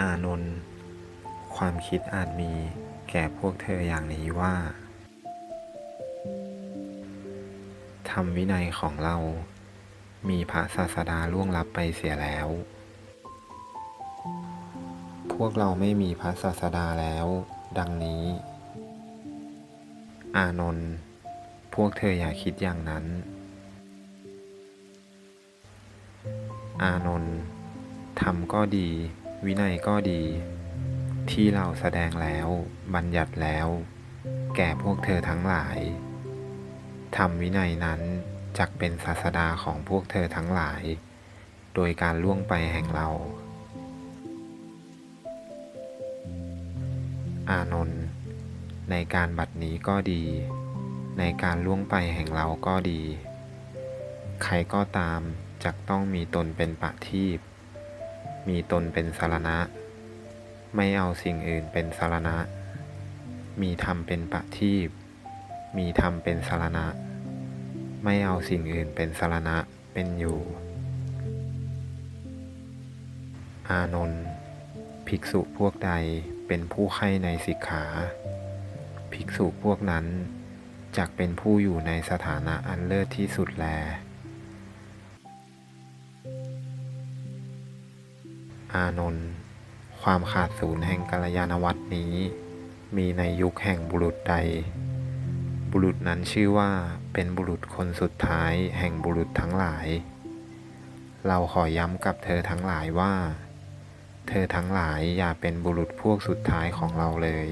อานนท์ ความคิดอาจมีแก่พวกเธออย่างนี้ว่าธรรมวินัยของเรา มีพระศาสดาล่วงลับไปเสียแล้ว พวกเราไม่มีพระศาสดาแล้ว ดังนี้ อานนท์ พวกเธออย่าคิดอย่างนั้น อานนท์ธรรมก็ดี วินัยก็ดี ที่เราแสดงแล้วบัญญัติแล้ว แก่พวกเธอทั้งหลายธรรมวินัยนั้นจักเป็นศาสดาของพวกเธอทั้งหลาย โดยการล่วงไปแห่งเรา อานนท์ในการบัดนี้ก็ดี ในการล่วงไปแห่งเราก็ดี ใครก็ตามจักต้องมีตนเป็นปะทีป มีตนเป็นสารณะ ไม่เอาสิ่งอื่นเป็นสารณะ มีธรรมเป็นปะทีปมีธรรมเป็นสารณะ ไม่เอาสิ่งอื่นเป็นสารณะเป็นอยู่ อานนท์ภิกษุพวกใดเป็นผู้ใคร่ในสิกขา ภิกษุพวกนั้นจักเป็นผู้อยู่ในสถานะอันเลิศที่สุดแล อานนท์ความขาดศูนย์แห่งกัลยาณวัตรนี้ มีในยุคแห่งบุรุษใด บุรุษนั้นชื่อว่าเป็นบุรุษคนสุดท้ายแห่งบุรุษทั้งหลาย เราขอย้ำกับเธอทั้งหลายว่า เธอทั้งหลายอย่าเป็นบุรุษพวกสุดท้ายของเราเลย